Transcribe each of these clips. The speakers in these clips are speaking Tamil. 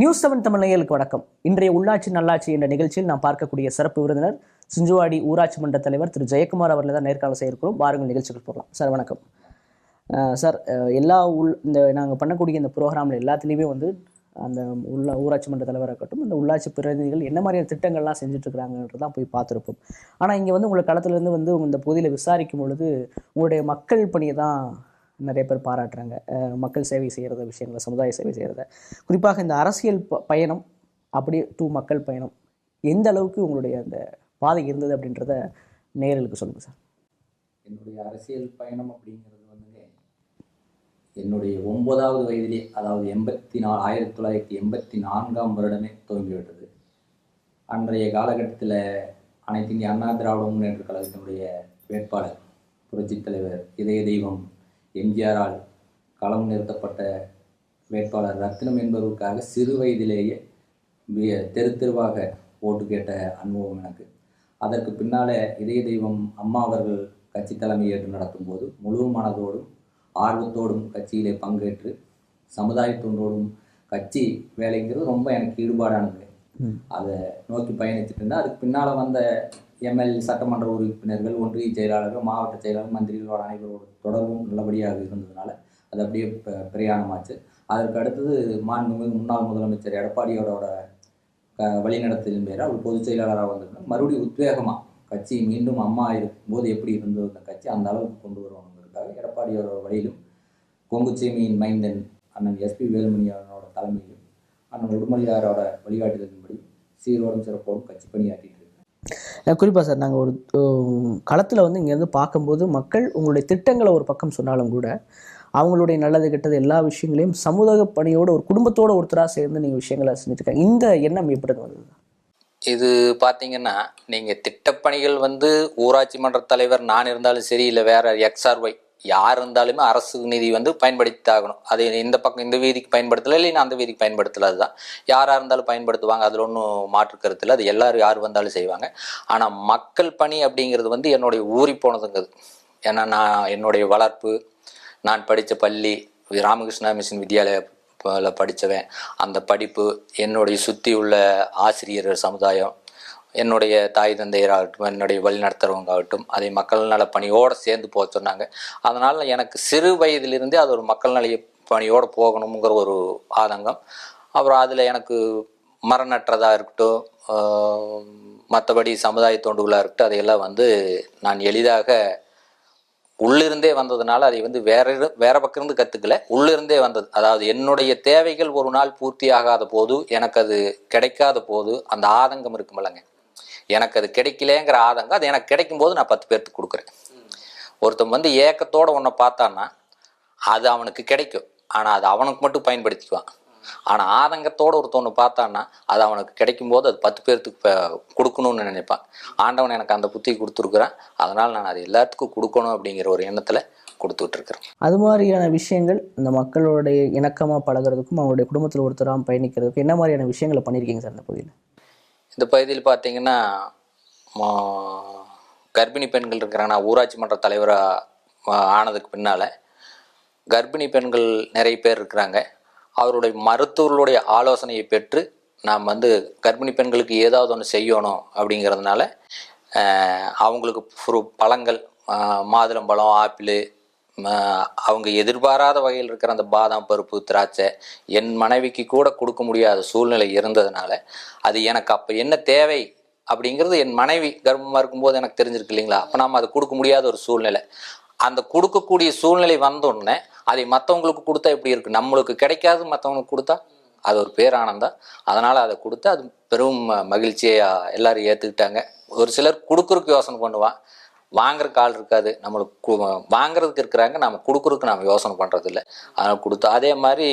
நியூஸ் செவன் தமிழ்நேயலுக்கு வணக்கம். இன்றைய உள்ளாட்சி நல்லாட்சி என்ற நிகழ்ச்சியில் நாம் பார்க்கக்கூடிய சிறப்பு விருந்தினர் சிஞ்சுவாடி ஊராட்சி மன்ற தலைவர் திரு ஜெயக்குமார் அவர்களை தான் நேர்காணல் செய்யிருக்கிறோம் வாருங்கள் நிகழ்ச்சிகள் போகலாம். சார் வணக்கம். சார் எல்லா உள் இந்த நாங்கள் பண்ணக்கூடிய இந்த ப்ரோக்ராமில் எல்லாத்துலேயுமே வந்து அந்த உள்ள ஊராட்சி மன்ற தலைவராக இருக்கட்டும் இந்த உள்ளாட்சி பிரதிநிதிகள் என்ன மாதிரியான திட்டங்கள்லாம் செஞ்சுட்ருக்குறாங்கன்றது தான் போய் பார்த்துருப்போம். ஆனால் இங்கே வந்து உங்களை களத்துலேருந்து வந்து இந்த பகுதியில் விசாரிக்கும் பொழுது உங்களுடைய மக்கள் பணியை தான் நிறைய பேர் பாராட்டுறாங்க. மக்கள் சேவை செய்கிறத விஷயங்களை சமுதாய சேவை செய்கிறத குறிப்பாக இந்த அரசியல் ப- பயணம் அப்படியே டூ மக்கள் பயணம் எந்த அளவுக்கு உங்களுடைய அந்த பாதை இருந்தது அப்படின்றத நேரலுக்கு சொல்லுங்கள் சார். என்னுடைய அரசியல் பயணம் அப்படிங்கிறது வந்துங்க என்னுடைய ஒன்பதாவது வயதிலே அதாவது எண்பத்தி நாலு ஆயிரத்தி தொள்ளாயிரத்தி எண்பத்தி நான்காம் வருடமே துவங்கிவிட்டது அன்றைய காலகட்டத்தில் அனைத்து இந்திய அண்ணா திராவிட முன்னேற்ற கழகத்தினுடைய வேட்பாளர் புரட்சித் தலைவர் இதய தெய்வம் எம்ஜிஆரால் களம் நிறுத்தப்பட்ட வேட்பாளர் ரத்னம் என்பவருக்காக சிறு வயதிலேயே தெரு தெருவாக ஓட்டு கேட்ட அனுபவம் எனக்கு. அதற்கு பின்னால இதய தெய்வம் அம்மா அவர்கள் கட்சி தலைமை ஏற்று நடத்தும் போது முழு மனதோடும் ஆர்வத்தோடும் கட்சியிலே பங்கேற்று சமுதாய தொண்டோடும் கட்சி வேலைங்கிறது ரொம்ப எனக்கு ஈடுபாடானது. அதை நோக்கி பயணிச்சுட்டு இருந்தேன். அதுக்கு பின்னால் வந்த எம்எல் சட்டமன்ற உறுப்பினர்கள் ஒன்றிய செயலாளர்கள் மாவட்ட செயலாளர் மந்திரிகளோட அனைவரோட தொடர்பும் நல்லபடியாக இருந்ததுனால அது அப்படியே ப- பிரயாணமாச்சு. அதற்கு அடுத்தது மாண்புமிகு முன்னாள் முதலமைச்சர் எடப்பாடியோட க வழிநடத்தலின் பேர் அவர் பொதுச் செயலாளராக வந்திருந்தார் மறுபடியும் உத்வேகமாக கட்சி மீண்டும் அம்மா இருக்கும்போது எப்படி இருந்தது அந்த கட்சி அந்த அளவுக்கு கொண்டு வரணுங்கிறதுக்காக எடப்பாடியோட வழியிலும் கொங்குச்சேமியின் மைந்தன் அண்ணன் எஸ்பி வேலுமணியாரோட தலைமையிலும் அண்ணன் உடுமலையாரோட வழிகாட்டுதலின்படி சீரோடும் சிறப்போடும் கட்சி பணியாற்றினார். குறிப்பாக சார் நாங்கள் ஒரு களத்தில் வந்து இங்கேருந்து பார்க்கும்போது மக்கள் உங்களுடைய திட்டங்களை ஒரு பக்கம் சொன்னாலும் கூட அவங்களுடைய நல்லது கெட்டது எல்லா விஷயங்களையும் சமூக பணியோட ஒரு குடும்பத்தோட ஒருத்தராக சேர்ந்து நீங்கள் விஷயங்களை செஞ்சுருக்காங்க இந்த எண்ணம் எப்படி வந்தது இது பார்த்தீங்கன்னா நீங்கள் திட்டப்பணிகள் வந்து ஊராட்சி மன்ற தலைவர் நான் இருந்தாலும் சரி இல்லை வேற எக்ஸ்ஆர்ஒய் யார் இருந்தாலுமே அரசு நிதி வந்து பயன்படுத்தி ஆகணும். அது இந்த பக்கம் இந்த வீதிக்கு பயன்படுத்தலை இல்லைன்னா அந்த வீதிக்கு பயன்படுத்தல அதுதான் யாராக இருந்தாலும் பயன்படுத்துவாங்க அதில் ஒன்றும் மாற்று இல்லை. அது எல்லாரும் யார் வந்தாலும் செய்வாங்க. ஆனால் மக்கள் பணி அப்படிங்கிறது வந்து என்னுடைய ஊறி போனதுங்கிறது ஏன்னா நான் என்னுடைய வளர்ப்பு நான் படித்த பள்ளி ராமகிருஷ்ணா மிஷன் வித்யாலயா படித்தவன் அந்த படிப்பு என்னுடைய சுற்றி உள்ள ஆசிரியர் சமுதாயம் என்னுடைய தாய் தந்தையராகட்டும் என்னுடைய வழிநடத்துறவங்க ஆகட்டும் அதை மக்கள் நல பணியோடு சேர்ந்து போக சொன்னாங்க. அதனால் எனக்கு சிறு வயதிலிருந்தே அது ஒரு மக்கள் நல பணியோடு போகணுங்கிற ஒரு ஆதங்கம். அப்புறம் அதில் எனக்கு மரணற்றதாக இருக்கட்டும் மற்றபடி சமுதாய தொண்டுகளாக இருக்கட்டும் அதையெல்லாம் வந்து நான் எளிதாக உள்ளிருந்தே வந்ததுனால அதை வந்து வேற வேற பக்கம் இருந்து உள்ளிருந்தே வந்தது. அதாவது என்னுடைய தேவைகள் ஒரு நாள் பூர்த்தி ஆகாத போது எனக்கு அது கிடைக்காத போது அந்த ஆதங்கம் இருக்குமில்லங்க எனக்கு அது கிடைக்கலங்கிற ஆதங்கம் அது எனக்கு கிடைக்கும் போது நான் பத்து பேர்த்துக்கு கொடுக்குறேன். ஒருத்தன் வந்து ஏக்கத்தோடு ஒன்றை பார்த்தான்னா அது அவனுக்கு கிடைக்கும். ஆனால் அது அவனுக்கு மட்டும் பயன்படுத்திக்குவான். ஆனால் ஆதங்கத்தோட ஒருத்தவனை பார்த்தான்னா அது அவனுக்கு கிடைக்கும் போது அது பத்து பேர்த்துக்கு கொடுக்கணும்னு நினைப்பான். ஆண்டவன் எனக்கு அந்த புத்தி கொடுத்துருக்குறான். அதனால் நான் அது எல்லாத்துக்கும் கொடுக்கணும் அப்படிங்கிற ஒரு எண்ணத்தில் கொடுத்துட்ருக்குறேன் அது மாதிரியான விஷயங்கள் இந்த மக்களுடைய இணக்கமாக பழகுறதுக்கும் அவங்களுடைய குடும்பத்தில் ஒருத்தராக பயணிக்கிறதுக்கும் என்ன மாதிரியான விஷயங்களை பண்ணியிருக்கீங்க சார் இந்த பகுதியில் இந்த பகுதியில் பார்த்தீங்கன்னா கர்ப்பிணி பெண்கள் இருக்கிறாங்கன்னா ஊராட்சி மன்ற தலைவராக ஆனதுக்கு பின்னால் கர்ப்பிணி பெண்கள் நிறைய பேர் இருக்கிறாங்க. அவருடைய மருத்துவர்களுடைய ஆலோசனையை பெற்று நாம் வந்து கர்ப்பிணி பெண்களுக்கு ஏதாவது ஒன்று செய்யணும் அப்படிங்கிறதுனால அவங்களுக்கு ஃப்ரூ பழங்கள் மாதுளம்பழம் ஆப்பிள் அவங்க எதிர்பாராத வகையில் இருக்கிற அந்த பாதாம் பருப்பு திராட்சை என் மனைவிக்கு கூட கொடுக்க முடியாத சூழ்நிலை இருந்ததுனால அது எனக்கு அப்போ என்ன தேவை அப்படிங்கிறது என் மனைவி கர்ப்பமாக இருக்கும்போது எனக்கு தெரிஞ்சிருக்கு இல்லைங்களா? அப்போ நாம் அதை கொடுக்க முடியாத ஒரு சூழ்நிலை. அந்த கொடுக்கக்கூடிய சூழ்நிலை வந்தோடனே அதை மற்றவங்களுக்கு கொடுத்தா எப்படி இருக்குது நம்மளுக்கு கிடைக்காது மற்றவங்களுக்கு கொடுத்தா அது ஒரு பேரானந்தம் அதனால் அதை கொடுத்து அது பெரும் மகிழ்ச்சியாக மகிழ்ச்சியை எல்லாரும் ஏற்றுக்கிட்டாங்க ஒரு சிலர் கொடுக்குறதுக்கு யோசனை பண்ணுவான். வாங்குறதுக்கு ஆள் இருக்காது. நம்மளுக்கு வாங்குறதுக்கு இருக்கிறாங்க. நம்ம கொடுக்குறதுக்கு நம்ம யோசனை பண்ணுறதில்ல அதனால் கொடுத்து அதே மாதிரி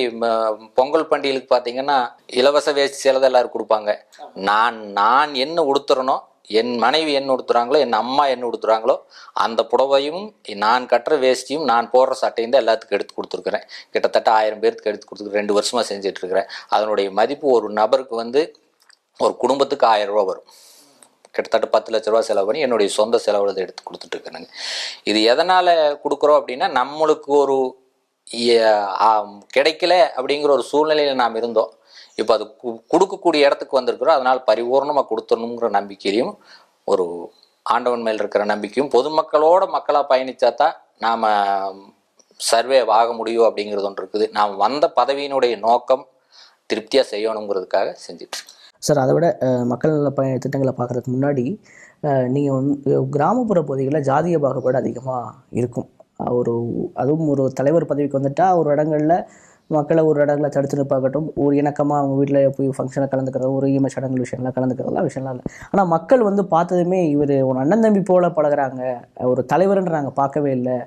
பொங்கல் பண்டிகைக்கு பார்த்தீங்கன்னா இலவச வேஷ்டி சேலை எல்லோரும் கொடுப்பாங்க. நான் நான் என்ன உடுத்துறனோ என் மனைவி என்ன உடுத்துறாங்களோ என் அம்மா என்ன உடுத்துறாங்களோ அந்த புடவையும் நான் கட்டுற வேஷ்டியும் நான் போடுற சட்டையும் தான் எல்லாத்துக்கும் எடுத்து கொடுத்துருக்குறேன். கிட்டத்தட்ட ஆயிரம் பேருக்கு எடுத்து கொடுத்துருக்குறேன். ரெண்டு வருஷமாக செஞ்சிட்ருக்கிறேன் அதனுடைய மதிப்பு ஒரு நபருக்கு வந்து ஒரு குடும்பத்துக்கு ஆயிரம் ரூபா வரும். கிட்டத்தட்ட பத்து லட்ச ரூபா செலவு பண்ணி என்னுடைய சொந்த செலவில் எடுத்து கொடுத்துட்டு இருக்கிறேங்க இது எதனால் கொடுக்குறோம் அப்படின்னா நம்மளுக்கு ஒரு கிடைக்கல அப்படிங்கிற ஒரு சூழ்நிலையில் நாம் இருந்தோம். இப்போ அது கு- கொடுக்கக்கூடிய இடத்துக்கு வந்திருக்கிறோம். அதனால் பரிபூர்ணமாக கொடுத்துடணுங்கிற நம்பிக்கையிலையும் ஒரு ஆண்டவன் மேல் இருக்கிற நம்பிக்கையும் பொதுமக்களோட மக்களாக பயணித்தா தான் நாம் சர்வே ஆக முடியும் அப்படிங்கிறது ஒன்று இருக்குது. நாம் வந்த பதவியினுடைய நோக்கம் திருப்தியாக செய்யணுங்கிறதுக்காக செஞ்சுட்டு சார் அதை விட மக்கள் நல பயண திட்டங்களை பார்க்குறதுக்கு முன்னாடி நீங்கள் வந்து கிராமப்புற பகுதிகளில் ஜாதிய பாகுபாடு அதிகமாக இருக்கும். ஒரு அதுவும் ஒரு தலைவர் பதவிக்கு வந்துட்டால் ஒரு இடங்களில் மக்களை ஒரு இடங்களில் தடுத்து நிற்பாகட்டும் ஒரு இணக்கமாக அவங்க வீட்டில் போய் ஃபங்க்ஷனில் கலந்துக்கிறது ஒரு ஈம சடங்கு விஷயம்லாம் கலந்துக்கிறதுலாம் விஷயம்லாம் இல்லை. ஆனால் மக்கள் வந்து பார்த்ததுமே இவர் ஒரு அண்ணன் தம்பி போல பழகிறாங்க. ஒரு தலைவர்ன்றாங்க பார்க்கவே இல்லை.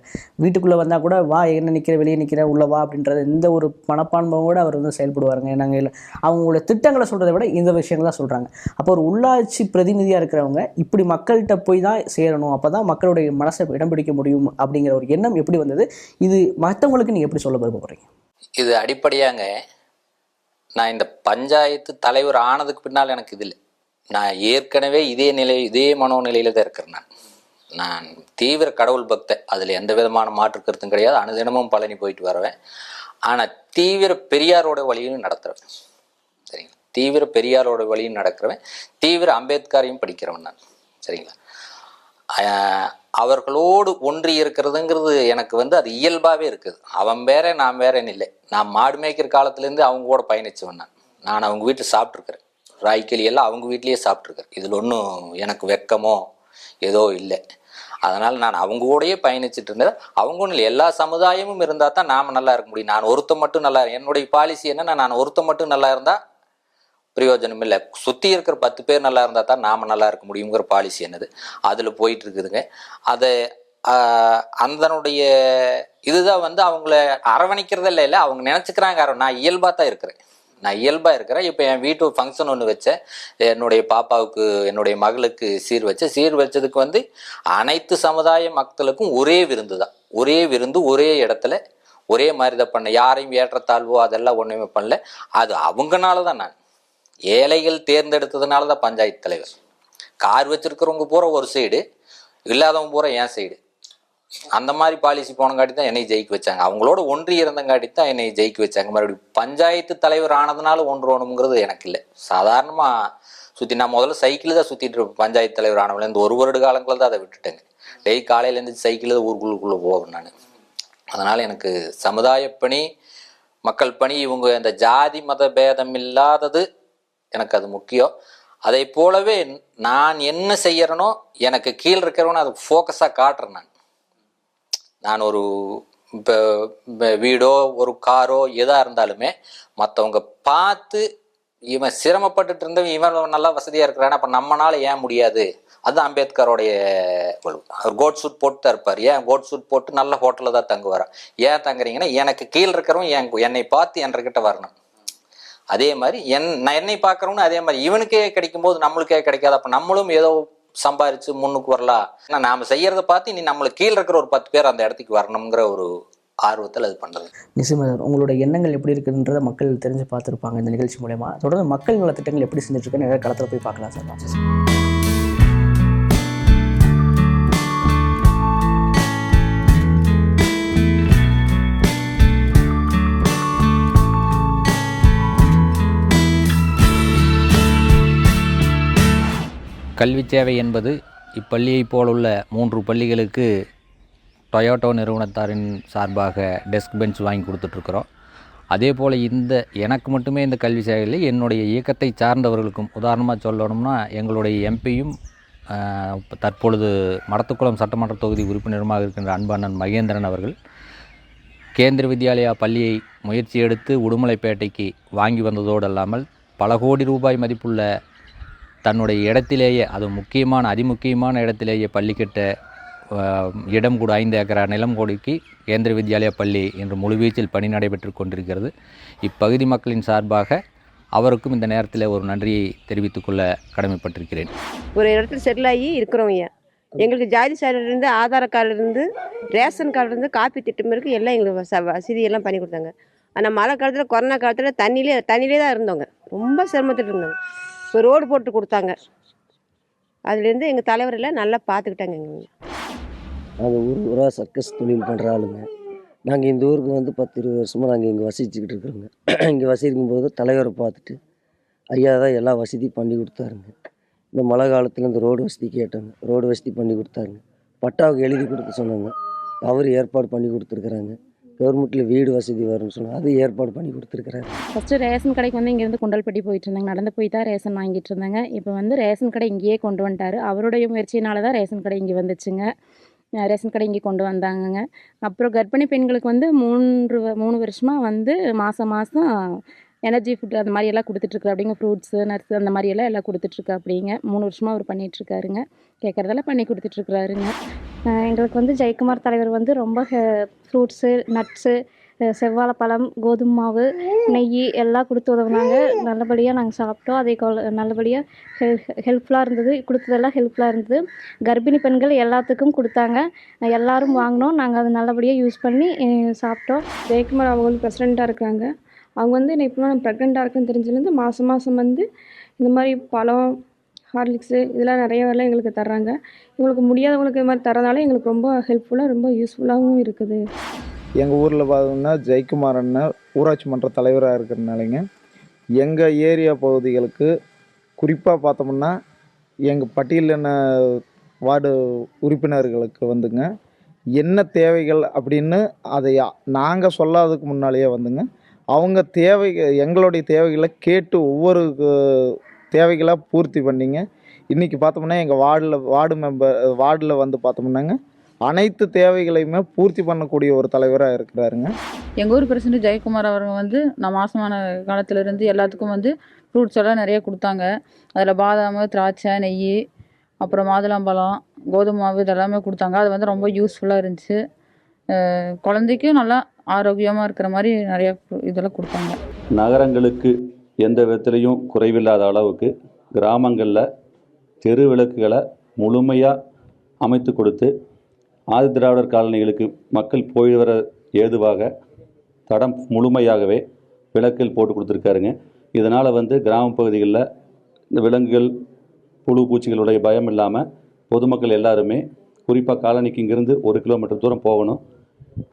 வீட்டுக்குள்ளே வந்தால் கூட வா என்ன நிற்கிற வெளியே நிற்கிற உள்ள வா அப்படின்றது இந்த ஒரு மனப்பான்மையோட அவர் வந்து செயல்படுவாருங்க. நாங்கள் இல்லை அவங்களோட திட்டங்களை சொல்கிறத விட இந்த விஷயங்கள் தான் சொல்கிறாங்க அப்போ ஒரு உள்ளாட்சி பிரதிநிதியாக இருக்கிறவங்க இப்படி மக்கள்கிட்ட போய் தான் சேரணும். அப்போ தான் மக்களுடைய மனசை இடம் பிடிக்க முடியும் அப்படிங்கிற ஒரு எண்ணம் எப்படி வந்தது? இது மற்றவங்களுக்கு நீங்கள் எப்படி சொல்ல விருப்பப்படுறீங்க இது அடிப்படையாங்க. நான் இந்த பஞ்சாயத்து தலைவர் ஆனதுக்கு பின்னால் எனக்கு இது இல்லை. நான் ஏற்கனவே இதே நிலை இதே மனோநிலையில் தான் இருக்கிறேன் நான். நான் தீவிர கடவுள் பக்தன் அதில் எந்த விதமான மாற்று கருத்தும் கிடையாது. அனுதினமும் பழனி போயிட்டு வருவேன். ஆனால் தீவிர பெரியாரோட வழியும் நடத்துகிறேன் சரிங்களா? தீவிர பெரியாரோட வழியும் நடக்கிறவன். தீவிர அம்பேத்கரையும் படிக்கிறவன் நான். சரிங்களா? அவர்களோடு ஒன்றி இருக்கிறதுங்கிறது எனக்கு வந்து அது இயல்பாகவே இருக்குது. அவன் வேற நான் வேறேன்னு இல்லை. நான் மாடு மேய்க்கிற காலத்துலேருந்து அவங்க கூட பயணிச்சவன் நான். நான் அவங்க வீட்டில் சாப்பிட்ருக்கிறேன் ராய்க்கிளி எல்லாம் அவங்க வீட்லேயே சாப்பிட்ருக்கேன் இதில் ஒன்றும் எனக்கு வெக்கமோ ஏதோ இல்லை. அதனால் நான் அவங்க கூடயே பயணிச்சுட்டு இருந்தேன். அவங்க ஒன்றும் இல்லை. எல்லா சமுதாயமும் இருந்தால் தான் நாம் நல்லா இருக்க முடியும். நான் ஒருத்தன் மட்டும் நல்லா என்னுடைய பாலிசி என்னன்னா நான் ஒருத்தன் மட்டும் நல்லா இருந்தால் பிரயோஜனம் இல்லை. சுற்றி இருக்கிற பத்து பேர் நல்லா இருந்தால் தான் நாம் நல்லா இருக்க முடியுங்கிற பாலிசி என்னது? அதில் போயிட்டு இருக்குதுங்க. அதை அந்தனுடைய அதனுடைய இதுதான் வந்து அவங்கள அரவணைக்கிறதே இல்லை அவங்க நினச்சிக்கிறாங்க. அர- நான் இயல்பாக தான் இருக்கிறேன். நான் இயல்பாக இருக்கிறேன். இப்போ என் வீட்டு ஃபங்க்ஷன் ஒன்று வச்சேன் என்னுடைய பாப்பாவுக்கு என்னுடைய மகளுக்கு சீர் வச்சேன் சீர் வச்சதுக்கு வந்து அனைத்து சமுதாய மக்களுக்கும் ஒரே விருந்து தான். ஒரே விருந்து ஒரே இடத்துல ஒரே மாதிரி தான் பண்ணேன் யாரையும் ஏற்றத்தாழ்வோ அதெல்லாம் ஒன்றுமே பண்ணல. அது அவங்கனால தான் நான். ஏழைகள் தேர்ந்தெடுத்ததுனால தான் பஞ்சாயத்து தலைவர். கார் வச்சிருக்கிறவங்க பூரா ஒரு சைடு இல்லாதவங்க பூரா என் சைடு அந்த மாதிரி பாலிசி போனங்காட்டி தான் என்னை ஜெயிக்க வச்சாங்க. அவங்களோட ஒன்றி இருந்தங்காட்டி தான் என்னை ஜெயிக்க வச்சாங்க. மறுபடியும் பஞ்சாயத்து தலைவர் ஆனதுனால ஒன்றோணுங்கிறது எனக்கு இல்லை. சாதாரணமாக சுற்றி நான் முதல்ல சைக்கிள் தான் சுற்றிட்டு இருப்பேன். பஞ்சாயத்து தலைவர் ஆனவங்கள இந்த ஒரு வருட காலங்களில் தான் அதை விட்டுட்டேங்க. டெய்லி காலையிலேருந்து சைக்கிள் தான் ஊருக்குள்ளுக்குள்ளே போவேன் நான். அதனால் எனக்கு சமுதாய பணி மக்கள் பணி இவங்க இந்த ஜாதி மத பேதம் இல்லாதது எனக்கு அது முக்கியம். அதை போலவே நான் என்ன செய்யறனோ எனக்கு கீழே இருக்கிறவனோ அது ஃபோக்கஸாக காட்டுறேன் நான். நான் ஒரு இப்போ வீடோ ஒரு காரோ எதாக இருந்தாலுமே மற்றவங்க பார்த்து இவன் சிரமப்பட்டுட்டு இருந்தவன் இவன் நல்லா வசதியாக இருக்கிறான் அப்போ நம்மனால ஏன் முடியாது? அதுதான் அம்பேத்கரோடைய அவர் கோட் சூட் போட்டு தான் இருப்பார். ஏன் கோட் சூட் போட்டு நல்ல ஹோட்டலில் தான் தங்குவார்? ஏன் தங்குறீங்கன்னா எனக்கு கீழே இருக்கிறவன் என் என்னை பார்த்து என்கிட்ட வரணும். அதே மாதிரி என் நான் என்னை பார்க்குறவனு அதே மாதிரி. இவனுக்கே கிடைக்கும் போது நம்மளுக்கே கிடைக்காது. அப்போ நம்மளும் ஏதோ சம்பாரிச்சு முன்னுக்கு வரலாம் ஆனால் நாம் செய்யறதை பார்த்து நீ நம்மளுக்கு கீழே இருக்கிற ஒரு பத்து பேர் அந்த இடத்துக்கு வரணுங்கிற ஒரு ஆர்வத்தில் அது பண்ணுறது நிசிமதர் உங்களோட எண்ணங்கள் எப்படி இருக்குன்றதை மக்கள் தெரிஞ்சு பார்த்துருப்பாங்க இந்த நிகழ்ச்சி மூலயமா. தொடர்ந்து மக்கள் நலத்திட்டங்கள் எப்படி செஞ்சுட்டு இருக்குன்னு நிறைய களத்தில் போய் பார்க்கலாம் சார். கல்வி சேவை என்பது இப்பள்ளியைப் போலுள்ள மூன்று பள்ளிகளுக்கு டொயோட்டோ நிறுவனத்தாரின் சார்பாக டெஸ்க் பெஞ்ச் வாங்கி கொடுத்துட்ருக்குறோம் அதே போல் இந்த எனக்கு மட்டுமே இந்த கல்வி சேவையில் என்னுடைய இயக்கத்தை சார்ந்தவர்களுக்கும் உதாரணமாக சொல்லணும்னா எங்களுடைய எம்பியும் தற்பொழுது மடத்துக்குளம் சட்டமன்ற தொகுதி உறுப்பினருமாக இருக்கின்ற அன்பண்ணன் மகேந்திரன் அவர்கள் கேந்திர வித்யாலயா பள்ளியை முயற்சி எடுத்து உடுமலைப்பேட்டைக்கு வாங்கி வந்ததோடு அல்லாமல் பல கோடி ரூபாய் மதிப்புள்ள தன்னுடைய இடத்திலேயே அது முக்கியமான அதிமுக்கியமான இடத்திலேயே பள்ளிக்கிட்ட இடம் கூட ஐந்து ஏக்கரா நிலம் கோடிக்கு கேந்திர வித்யாலயா பள்ளி இன்று முழுவீச்சில் பணி நடைபெற்று கொண்டிருக்கிறது. இப்பகுதி மக்களின் சார்பாக அவருக்கும் இந்த நேரத்தில் ஒரு நன்றியை தெரிவித்துக்கொள்ள கடமைப்பட்டிருக்கிறேன். ஒரு இடத்துல செட்டில் ஆகி இருக்கிறோம் ஐயா. எங்களுக்கு ஜாதி சார்லேருந்து ஆதார கார்டுலேருந்து ரேஷன் கார்டுலேருந்து காப்பி திட்டம் இருக்குது எல்லாம் எங்களுக்கு வச வசதி எல்லாம் பண்ணி கொடுத்தாங்க. ஆனால் மழை காலத்தில் கொரோனா காலத்தில் தண்ணியிலே தண்ணியிலே தான் இருந்தோங்க ரொம்ப சிரமத்தில் இருந்தோங்க இப்போ ரோடு போட்டு கொடுத்தாங்க. அதுலேருந்து எங்கள் தலைவரெல்லாம் நல்லா பார்த்துக்கிட்டாங்க எங்களை நாங்கள் ஊர் ஊராக சர்க்கஸ் தொழில் பண்ணுற ஆளுங்க. நாங்கள் இந்த ஊருக்கு வந்து பத்து இருபது வருஷமாக நாங்கள் இங்கே வசிச்சுக்கிட்டு இருக்கிறோங்க. இங்கே வசிக்கும் போது தலைவரை பார்த்துட்டு ஐயா தான் எல்லா வசதியும் பண்ணி கொடுத்தாருங்க. இந்த மழை காலத்தில் இந்த ரோடு வசதி கேட்டாங்க. ரோடு வசதி பண்ணி கொடுத்தாருங்க. பட்டாவுக்கு எழுதி கொடுக்க சொன்னாங்க. அவர் ஏற்பாடு பண்ணி கொடுத்துருக்குறாங்க. கவர்மெண்ட்டில் வீடு வசதி வரும்னு சொன்னாங்க அது ஏற்பாடு பண்ணி கொடுத்துருக்குறாரு. ஃபஸ்ட்டு ரேஷன் கடைக்கு வந்து இங்கேருந்து குண்டல்பட்டி போயிட்டு இருந்தாங்க. நடந்து போய் தான் ரேஷன் வாங்கிட்டு இருந்தாங்க. இப்போ வந்து ரேஷன் கடை இங்கேயே கொண்டு வந்துட்டாரு. அவருடைய முயற்சியினால தான் ரேஷன் கடை இங்கே வந்துச்சுங்க. ரேஷன் கடை இங்கே கொண்டு வந்தாங்கங்க. அப்புறம் கர்ப்பிணி பெண்களுக்கு வந்து மூன்று மூணு வருஷமாக வந்து மாதம் மாதம் எனர்ஜி ஃபுட் அந்த மாதிரி எல்லாம் கொடுத்துட்ருக்காரு அப்படிங்க ஃப்ரூட்ஸு நட்ஸ் அந்த மாதிரி எல்லாம் எல்லாம் கொடுத்துட்ருக்கா அப்படிங்க. மூணு வருஷமாக அவர் பண்ணிகிட்ருக்காருங்க கேட்குறதெல்லாம் பண்ணி கொடுத்துட்ருக்குறாருங்க. எங்களுக்கு வந்து ஜெயக்குமார் தலைவர் வந்து ரொம்ப ஃப்ரூட்ஸு நட்ஸு செவ்வாழைப்பழம் கோதுமை மாவு நெய் எல்லாம் கொடுத்து உதவுனாங்க. நல்லபடியாக நாங்கள் சாப்பிட்டோம். அதே கொல நல்லபடியாக ஹெல் ஹெல்ப்ஃபுல்லாக இருந்தது. கொடுத்ததெல்லாம் ஹெல்ப்ஃபுல்லாக இருந்தது. கர்ப்பிணி பெண்கள் எல்லாத்துக்கும் கொடுத்தாங்க. எல்லாரும் வாங்கினோம். நாங்கள் அதை நல்லபடியாக யூஸ் பண்ணி சாப்பிட்டோம். ஜெயக்குமார் அவங்க வந்து ப்ரெசிடெண்ட்டாக இருக்கிறாங்க அவங்க வந்து நான் இப்போ நான் ப்ரெக்னெண்ட்டாக இருக்குன்னு தெரிஞ்சதுலேருந்து மாதம் மாதம் வந்து இந்த மாதிரி பழம் ஹார்லிக்ஸு இதெல்லாம் நிறைய வேலை எங்களுக்கு தர்றாங்க. இவங்களுக்கு முடியாதவங்களுக்கு இது மாதிரி தரதால எங்களுக்கு ரொம்ப ஹெல்ப்ஃபுல்லாக ரொம்ப யூஸ்ஃபுல்லாகவும் இருக்குது. எங்கள் ஊரில் பார்த்தோம்னா ஜெயக்குமார் ஊராட்சி மன்ற தலைவராக இருக்கிறனாலங்க எங்கள் ஏரியா பகுதிகளுக்கு குறிப்பாக பார்த்தோம்னா எங்கள் பட்டியலின வார்டு உறுப்பினர்களுக்கு வந்துங்க என்ன தேவைகள் அப்படின்னு அதை நாங்கள் சொல்லாததுக்கு முன்னாலேயே வந்துங்க அவங்க தேவை எங்களுடைய தேவைகளை கேட்டு ஒவ்வொரு தேவைகளாக பூர்த்தி பண்ணிங்க. இன்றைக்கி பார்த்தோம்னா எங்கள் வார்டில் வார்டு மெம்பர் வார்டில் வந்து பார்த்தோம்னாங்க. அனைத்து தேவைகளையுமே பூர்த்தி பண்ணக்கூடிய ஒரு தலைவராக இருக்கிறாருங்க. எங்கள் ஊர் பிரசிடண்ட் ஜெயக்குமார் அவங்க வந்து நான் மாசமான காலத்துலேருந்து எல்லாத்துக்கும் வந்து ஃப்ரூட்ஸ் எல்லாம் நிறைய கொடுத்தாங்க. அதில் பாதாம் திராட்சை நெய் அப்புறம் மாதுளம்பழம் கோதுமை மாவு இதெல்லாமே கொடுத்தாங்க. அது வந்து ரொம்ப யூஸ்ஃபுல்லாக இருந்துச்சு. குழந்தைக்கும் நல்லா ஆரோக்கியமாக இருக்கிற மாதிரி நிறையா இதெல்லாம் கொடுப்பாங்க. நகரங்களுக்கு எந்த விதத்துலேயும் குறைவில்லாத அளவுக்கு கிராமங்களில் தெரு விளக்குகளை முழுமையாக அமைத்து கொடுத்து ஆதி திராவிடர் காலனிகளுக்கு மக்கள் போய் வர ஏதுவாக தடம் முழுமையாகவே விளக்கில் போட்டு கொடுத்துருக்காருங்க. இதனால் வந்து கிராம பகுதிகளில் இந்த விலங்குகள் புழு பூச்சிகளுடைய பயம் இல்லாமல் பொதுமக்கள் எல்லாருமே குறிப்பாக காலனிக்கு இங்கேருந்து ஒரு கிலோமீட்டர் தூரம் போகணும்.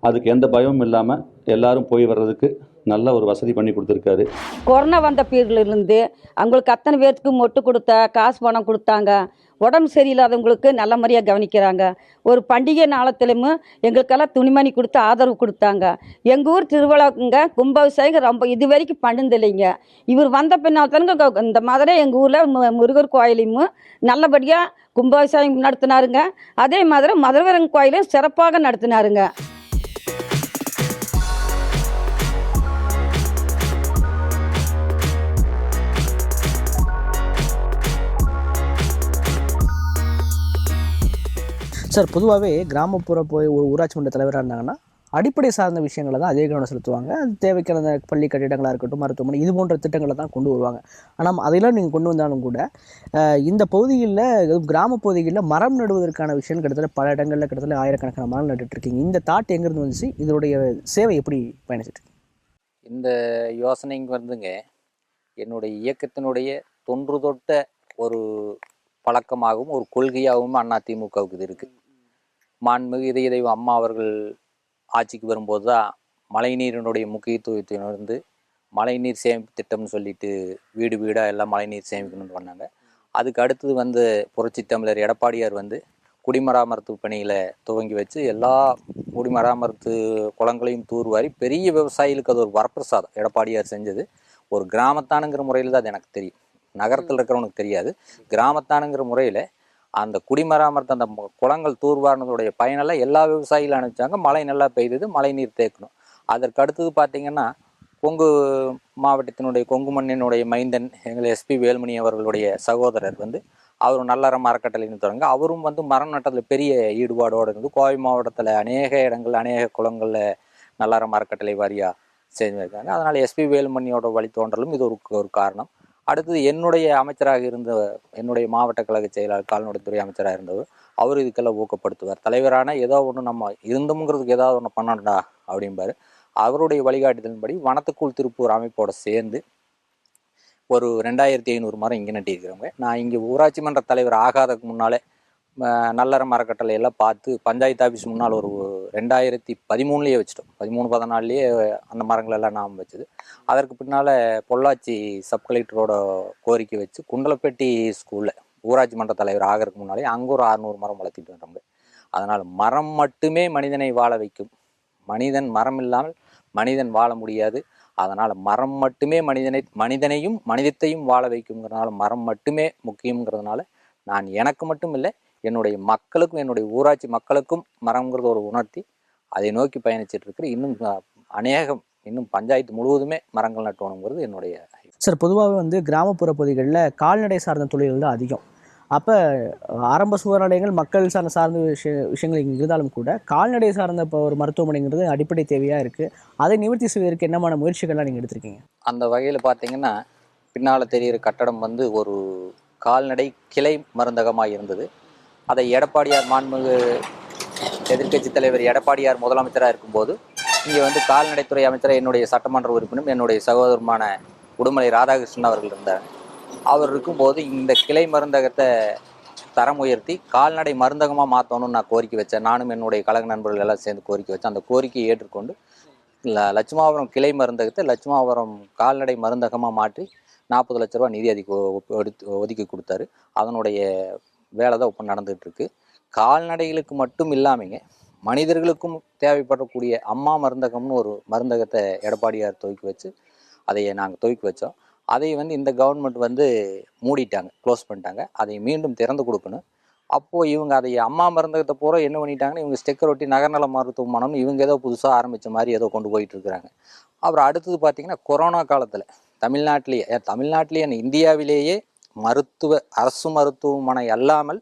அதுக்கு எந்த பயமும் இல்லாமல் எல்லாரும் போய் வர்றதுக்கு நல்ல ஒரு வசதி பண்ணி கொடுத்துருக்காரு. கொரோனா வந்த பீரியட்லேருந்து அவங்களுக்கு அத்தனை பேர்த்துக்கு மொட்டு கொடுத்த காசு பணம் கொடுத்தாங்க. உடம்பு சரியில்லாதவங்களுக்கு நல்ல முறையாக கவனிக்கிறாங்க. ஒரு பண்டிகை நாளத்திலும் எங்களுக்கெல்லாம் துணிமணி கொடுத்து ஆதரவு கொடுத்தாங்க. எங்கள் ஊர் திருவிழாக்குங்க கும்பாபிஷேகம் ரொம்ப இது வரைக்கும் பண்ணதில்லைங்க. இவர் வந்த பின்னாத்தானுங்க இந்த மாதிரி எங்கள் ஊரில் முருகர் கோயிலையும் நல்லபடியாக கும்பாபிஷேகம் நடத்தினாருங்க. அதே மாதிரி மதுரவரன் கோயிலும் சிறப்பாக நடத்தினாருங்க. சார் பொதுவாகவே கிராமப்புற போய் ஒரு ஊராட்சி மன்ற தலைவராக இருந்தாங்கன்னா அடிப்படை சார்ந்த விஷயங்களை தான் அதே கவனம் செலுத்துவாங்க. அது தேவைக்கான அந்த பள்ளி கட்டிடங்களாக இருக்கட்டும் மருத்துவமனை இது போன்ற திட்டங்களை தான் கொண்டு வருவாங்க. ஆனால் அதையெல்லாம் நீங்கள் கொண்டு வந்தாலும் கூட இந்த பகுதிகளில் அதுவும் கிராம பகுதிகளில் மரம் நடுவதற்கான விஷயம் கிட்டத்தட்ட பல இடங்களில் கிட்டத்தட்ட ஆயிரக்கணக்கான மரம் நட்டுட்டு இருக்கீங்க இந்த தாட் எங்கேருந்து வந்துச்சு? இதனுடைய சேவை எப்படி பயணிச்சிட்டு இந்த யோசனைங்க வந்துங்க என்னுடைய இயக்கத்தினுடைய தொன்று தொட்ட ஒரு பழக்கமாகவும் ஒரு கொள்கையாகவும் அதிமுகவுக்கு இது இருக்குது மாண்புமிகு இதய தெய்வம் அம்மா அவர்கள் ஆட்சிக்கு வரும்போது தான் மழைநீரினுடைய முக்கியத்துவத்தை உணர்ந்து மழைநீர் சேமிப்பு திட்டம்னு சொல்லிட்டு வீடு வீடாக எல்லாம் மழைநீர் சேமிக்கணும்னு பண்ணாங்க. அதுக்கு அடுத்தது வந்து புரட்சி தமிழர் எடப்பாடியார் வந்து குடிமராமத்து பணியில் துவங்கி வச்சு எல்லா குடிமராமத்து குளங்களையும் தூர்வாரி பெரிய விவசாயிகளுக்கு அது ஒரு வரப்பிரசாதம். எடப்பாடியார் செஞ்சது ஒரு கிராமத்தானுங்கிற முறையில் தான் அது எனக்கு தெரியும். நகரத்தில் இருக்கிறவனுக்கு தெரியாது. கிராமத்தானுங்கிற முறையில் அந்த குடிமராமத்து அந்த குளங்கள் தூர்வாரினதுடைய பயனெல்லாம் எல்லா விவசாயிகளும் அனுப்பிச்சாங்க மழை நல்லா பெய்தது மழை நீர் தேக்கணும். அதற்கு அடுத்தது பார்த்தீங்கன்னா கொங்கு மாவட்டத்தினுடைய கொங்கு மண்ணினுடைய மைந்தன் எங்கள் எஸ்பி வேலுமணி அவர்களுடைய சகோதரர் வந்து அவர் நல்லறம் அறக்கட்டளைன்னு தொடங்க அவரும் வந்து மரம் நட்டத்தில் பெரிய ஈடுபாடோடு இருந்து கோவை மாவட்டத்தில் அநேக இடங்கள் அநேக குளங்களில் நல்லறம் அறக்கட்டளை வாரியாக செஞ்சுருக்காங்க அதனால் எஸ்பி வேலுமணியோட வழித்தோன்றலும் இது ஒரு ஒரு காரணம். அடுத்தது என்னுடைய அமைச்சராக இருந்த என்னுடைய மாவட்ட கழக செயலாளர் கால்நடைத்துறை அமைச்சராக இருந்தவர் அவர் இதுக்கெல்லாம் ஊக்கப்படுத்துவார். தலைவரான ஏதோ ஒன்று நம்ம இருந்தோங்கிறதுக்கு ஏதாவது ஒன்று பண்ணணும்டா அப்படிம்பாரு. அவருடைய வழிகாட்டுதலின்படி வனத்துக்குள் திருப்பூர் அமைப்போட சேர்ந்து ஒரு ரெண்டாயிரத்தி ஐநூறு மரம் இங்கே நட்டியிருக்கிறவங்க. நான் இங்கே ஊராட்சி மன்ற தலைவர் ஆகாததுக்கு முன்னாலே நல்லறம் நல்லற பார்த்து பஞ்சாயத்து ஆஃபீஸ் முன்னால் ஒரு ரெண்டாயிரத்தி பதிமூணுலேயே வச்சிட்டோம். பதிமூணு பதினாலுலேயே அந்த மரங்களெல்லாம் நாம் வச்சது. அதற்கு பின்னால் பொள்ளாச்சி சப் கலெக்டரோட கோரிக்கை வச்சு குண்டலப்பேட்டி ஸ்கூலில் ஊராட்சி மன்ற தலைவர் ஆகிறதுக்கு முன்னாலே அங்கே ஒரு அறநூறு மரம் வளர்த்திட்டு வந்தோம் அதனால் மரம் மட்டுமே மனிதனை வாழ வைக்கும். மனிதன் மரம் இல்லாமல் மனிதன் வாழ முடியாது. அதனால் மரம் மட்டுமே மனிதனை மனிதனையும் மனிதத்தையும் வாழ வைக்குங்கிறதுனால மரம் மட்டுமே முக்கியங்கிறதுனால நான் எனக்கு மட்டும் இல்லை என்னுடைய மக்களுக்கும் என்னுடைய ஊராட்சி மக்களுக்கும் மரம்ங்கிறது ஒரு உணர்த்தி அதை நோக்கி பயணிச்சிட்டு இருக்கிற இன்னும் அநேகம் இன்னும் பஞ்சாயத்து முழுவதுமே மரங்கள் நட்டணுங்கிறது என்னுடைய சார் பொதுவாகவே வந்து கிராமப்புற பகுதிகளில் கால்நடை சார்ந்த தொழில்கள் தான் அதிகம். அப்போ ஆரம்ப சுகாதார நிலையங்கள் மக்கள் சார்ந்த சார்ந்த விஷய விஷயங்கள் இங்கே இருந்தாலும் கூட கால்நடை சார்ந்த இப்போ ஒரு மருத்துவமனைங்கிறது அடிப்படை தேவையாக இருக்குது அதை நிவர்த்தி செய்வதற்கு என்னமான முயற்சிகள்லாம் நீங்கள் எடுத்திருக்கீங்க? அந்த வகையில் பார்த்தீங்கன்னா பின்னால் தெரிகிற கட்டடம் வந்து ஒரு கால்நடை கிளை மருந்தகமாக இருந்தது. அதை எடப்பாடியார் மாண்புமிகு எதிர்க்கட்சி தலைவர் எடப்பாடியார் முதலமைச்சராக இருக்கும்போது இங்கே வந்து கால்நடைத்துறை அமைச்சராக என்னுடைய சட்டமன்ற உறுப்பினரும் என்னுடைய சகோதரமான உடுமலை ராதாகிருஷ்ணன் அவர்கள் இருந்தார். அவர் இருக்கும்போது இந்த கிளை மருந்தகத்தை தரம் உயர்த்தி கால்நடை மருந்தகமாக மாற்றணும்னு நான் கோரிக்கை வச்சேன். நானும் என்னுடைய கழக நண்பர்கள் எல்லாம் சேர்ந்து கோரிக்கை வச்சேன். அந்த கோரிக்கையை ஏற்றுக்கொண்டு லட்சுமாபுரம் கிளை மருந்தகத்தை லட்சுமாபுரம் கால்நடை மருந்தகமாக மாற்றி நாற்பது லட்ச ரூபா நிதி அதிக ஒதுக்கி கொடுத்தாரு. அதனுடைய வேலை தான் இப்போ நடந்துகிட்ருக்கு கால்நடைகளுக்கு மட்டும் இல்லாமங்க மனிதர்களுக்கும் தேவைப்படக்கூடிய அம்மா மருந்தகம்னு ஒரு மருந்தகத்தை எடப்பாடியார் துவக்கி வச்சு அதை நாங்கள் துவக்கி வச்சோம். அதை வந்து இந்த கவர்மெண்ட் வந்து மூடிட்டாங்க க்ளோஸ் பண்ணிட்டாங்க. அதை மீண்டும் திறந்து கொடுக்கணும். அப்போது இவங்க அதை அம்மா மருந்தகத்தை பூரா என்ன பண்ணிட்டாங்கன்னா இவங்க ஸ்டெக்கர் ஒட்டி நகர்நல மருத்துவமனம்னு இவங்க ஏதோ புதுசாக ஆரம்பித்த மாதிரி ஏதோ கொண்டு போயிட்டு இருக்கிறாங்க அப்புறம் அடுத்தது பார்த்திங்கன்னா கொரோனா காலத்தில் தமிழ்நாட்டிலேயே ஏன் தமிழ்நாட்டிலேயே என்ன, இந்தியாவிலேயே மருத்துவ அரசு மருத்துவமனை அல்லாமல்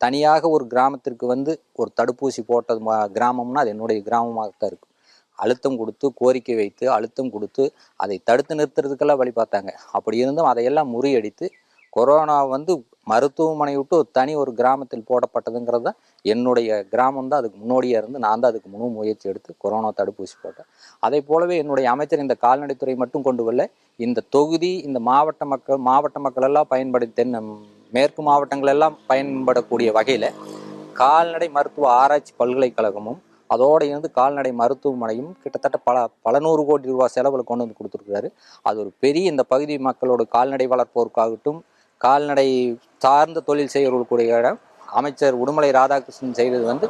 தனியாக ஒரு கிராமத்திற்கு வந்து ஒரு தடுப்பூசி போட்டது மா- கிராமம்னா அது என்னுடைய கிராமமாக தான் இருக்கும் அழுத்தம் கொடுத்து கோரிக்கை வைத்து அழுத்தம் கொடுத்து அதை தடுத்து நிறுத்துறதுக்கெல்லாம் வழி பார்த்தாங்க. அப்படி இருந்தும் அதையெல்லாம் முறியடித்து கொரோனா வந்து மருத்துவமனை விட்டு தனி ஒரு கிராமத்தில் போடப்பட்டதுங்கிறது தான் என்னுடைய கிராமம் தான் அதுக்கு முன்னோடியாக இருந்து நான் தான் அதுக்கு முழு முயற்சி எடுத்து கொரோனா தடுப்பூசி போட்டேன். அதே போலவே என்னுடைய அமைச்சர் இந்த கால்நடைத்துறை மட்டும் கொண்டு வரல. இந்த தொகுதி இந்த மாவட்ட மக்கள் மாவட்ட மக்கள் எல்லாம் பயன்படுத்தி தென் மேற்கு மாவட்டங்கள் எல்லாம் பயன்படக்கூடிய வகையில் கால்நடை மருத்துவ ஆராய்ச்சி பல்கலைக்கழகமும் அதோடு இருந்து கால்நடை மருத்துவமனையும் கிட்டத்தட்ட பல பல நூறு கோடி ரூபாய் செலவில் கொண்டு வந்து கொடுத்துருக்காரு அது ஒரு பெரிய இந்த பகுதி மக்களோட கால்நடை வளர்ப்போருக்காகட்டும் கால்நடை சார்ந்த தொழில் செய்கிறவர்களுடைய அமைச்சர் உடுமலை ராதாகிருஷ்ணன் செய்தது வந்து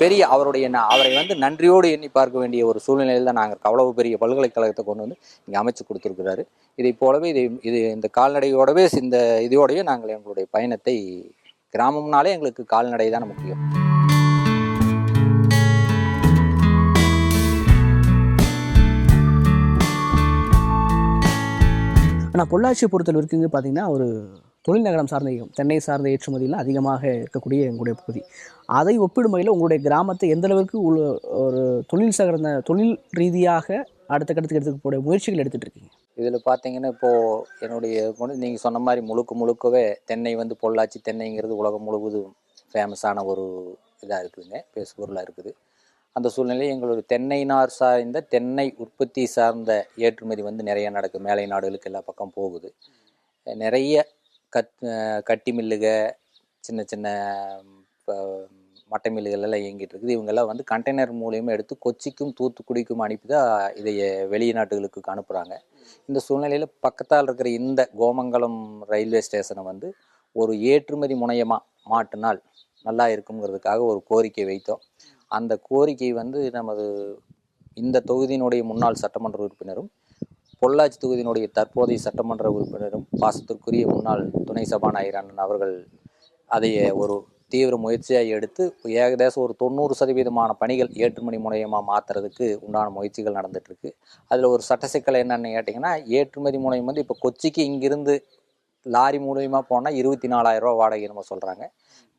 பெரிய அவருடைய அவரை வந்து நன்றியோடு எண்ணி பார்க்க வேண்டிய ஒரு சூழ்நிலையில் தான் நாங்கள் அவ்வளவு பெரிய பல்கலைக்கழகத்தை கொண்டு வந்து இங்கே அமைச்சு கொடுத்துருக்கிறாரு. இதை போலவே இது இது இந்த கால்நடையோடவே இந்த இதோடவே நாங்கள் எங்களுடைய பயணத்தை கிராமம்னாலே எங்களுக்கு கால்நடை தான் முக்கியம். ஆனால் பொள்ளாச்சியை பொறுத்தல் வரைக்கும் பார்த்தீங்கன்னா ஒரு தொழில் நகரம் சார்ந்த தென்னை சார்ந்த ஏற்றுமதியில் அதிகமாக இருக்கக்கூடிய எங்களுடைய பகுதி. அதை ஒப்பிடும் வகையில் உங்களுடைய கிராமத்தை எந்தளவுக்கு உள்ள ஒரு தொழில் சார்ந்த தொழில் ரீதியாக அடுத்த கட்டத்துக்கு எடுத்துக்கூடிய முயற்சிகள் எடுத்துகிட்டு இருக்கீங்க? இதில் பார்த்தீங்கன்னா இப்போது என்னுடைய நீங்கள் சொன்ன மாதிரி முழுக்க முழுக்கவே தென்னை வந்து பொள்ளாச்சி தென்னைங்கிறது உலகம் முழுவதும் ஃபேமஸான ஒரு இதாக இருக்குதுங்க பேசுபொருளாக இருக்குது. அந்த சூழ்நிலையில் எங்களுடைய தென்னைநார் சார்ந்த தென்னை உற்பத்தி சார்ந்த ஏற்றுமதி வந்து நிறைய நடக்கும் மேலை நாடுகளுக்கு எல்லா பக்கம் போகுது. நிறைய கத் கட்டி மில்லுக சின்ன சின்ன மட்டை மில்லுகள் எல்லாம் இயங்கிட்டு இருக்குது. இவங்கெல்லாம் வந்து கண்டெய்னர் மூலியமாக எடுத்து கொச்சிக்கும் தூத்துக்குடிக்கும் அனுப்பி தான் இதை வெளிநாட்டுகளுக்கு அனுப்புகிறாங்க இந்த சூழ்நிலையில் பக்கத்தால் இருக்கிற இந்த கோமங்கலம் ரயில்வே ஸ்டேஷனை வந்து ஒரு ஏற்றுமதி முனையமாக மாட்டினால் நல்லா இருக்குங்கிறதுக்காக ஒரு கோரிக்கை வைத்தோம். அந்த கோரிக்கை வந்து நமது இந்த தொகுதியினுடைய முன்னாள் சட்டமன்ற உறுப்பினரும் பொள்ளாச்சி தொகுதியினுடைய தற்போதைய சட்டமன்ற உறுப்பினரும் பாசத்திற்குரிய முன்னாள் துணை சபாநாயகர் அண்ணன் அவர்கள் அதை ஒரு தீவிர முயற்சியாக எடுத்து ஏகதேசம் ஒரு தொண்ணூறு சதவீதமான பணிகள் ஏற்றுமதி முனையமாக மாற்றுறதுக்கு உண்டான முயற்சிகள் நடந்துட்டு இருக்கு. அதில் ஒரு சட்ட சிக்கல் என்னென்னு கேட்டிங்கன்னா ஏற்றுமதி முனையம் வந்து இப்போ கொச்சிக்கு இங்கிருந்து லாரி மூலியமாக போனால் இருபத்தி நாலாயிரம் ரூபா வாடகை நம்ம சொல்கிறாங்க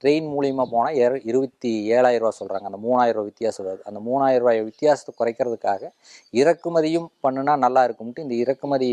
ட்ரெயின் மூலியமாக போனால் இரு இருபத்தி ஏழாயிரரூவா ரூபா சொல்கிறாங்க அந்த மூணாயிரம் ரூபா வித்தியாசம் வருது. அந்த மூணாயிரம் வித்தியாசத்தை குறைக்கிறதுக்காக இறக்குமதியும் பண்ணுனா நல்லா இருக்கும்ட்டு இந்த இறக்குமதி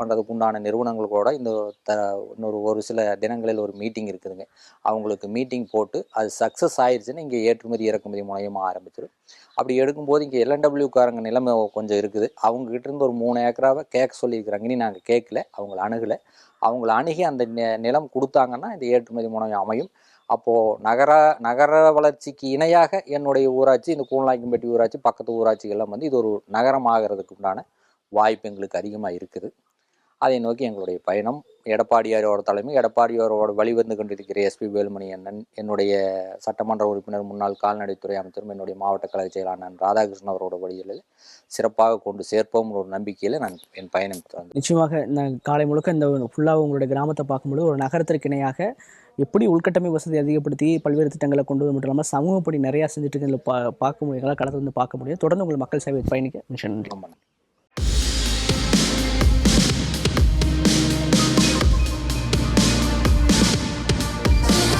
பண்ணுறதுக்கு உண்டான நிறுவனங்களோட இந்த த இன்னொரு ஒரு சில தினங்களில் ஒரு மீட்டிங் இருக்குதுங்க. அவங்களுக்கு மீட்டிங் போட்டு அது சக்ஸஸ் ஆயிடுச்சுன்னா இங்கே ஏற்றுமதி இறக்குமதி மூலயமா ஆரம்பிச்சிடும். அப்படி எடுக்கும்போது இங்கே எல்என்டபிள்யூக்காரங்க நிலைமை கொஞ்சம் இருக்குது. அவங்ககிட்ட இருந்து ஒரு மூணு ஏக்கராவை கேட்க சொல்லியிருக்கிறாங்க. இனி நாங்கள் கேட்கல. அவங்கள அணுகலை. அவங்கள அணுகி அந்த நிலம் கொடுத்தாங்கன்னா இந்த ஏற்றுமதி முனையம் அமையும். அப்போது நகர நகர வளர்ச்சிக்கு இணையாக என்னுடைய ஊராட்சி இந்த கூழ்நாய்க்கம்பட்டி ஊராட்சி பக்கத்து ஊராட்சிகள்லாம் வந்து இது ஒரு நகரம் ஆகிறதுக்கு உண்டான வாய்ப்பு எங்களுக்கு அதிகமாக இருக்குது. அதை நோக்கி எங்களுடைய பயணம். எடப்பாடியாரோட தலைமை எடப்பாடியாரோட வழிவந்து கொண்டிருக்கிற எஸ்பி வேலுமணி அண்ணன் என்னுடைய சட்டமன்ற உறுப்பினர் முன்னாள் கால்நடைத்துறை அமைச்சரும் என்னுடைய மாவட்ட கழக செயலாளர் ராதாகிருஷ்ணன் அவரோட வழிகளில் சிறப்பாக கொண்டு சேர்ப்போம் ஒரு நம்பிக்கையில் நான் என் பயணம் நிச்சயமாக இந்த காலை முழுக்க இந்த ஃபுல்லாக உங்களுடைய கிராமத்தை பார்க்கும்போது ஒரு நகரத்திற்கு இணையாக எப்படி உள்கட்டமைப்பு வசதி அதிகப்படுத்தி பல்வேறு திட்டங்களை கொண்டு வந்து மட்டும் இல்லாமல் சமூக பணி நிறையா செஞ்சுட்டு இதில் பா பார்க்க முடியும். கடத்தில் வந்து பார்க்க முடியும். தொடர்ந்து உங்கள் மக்கள் சேவை பயணிக்க நன்றி.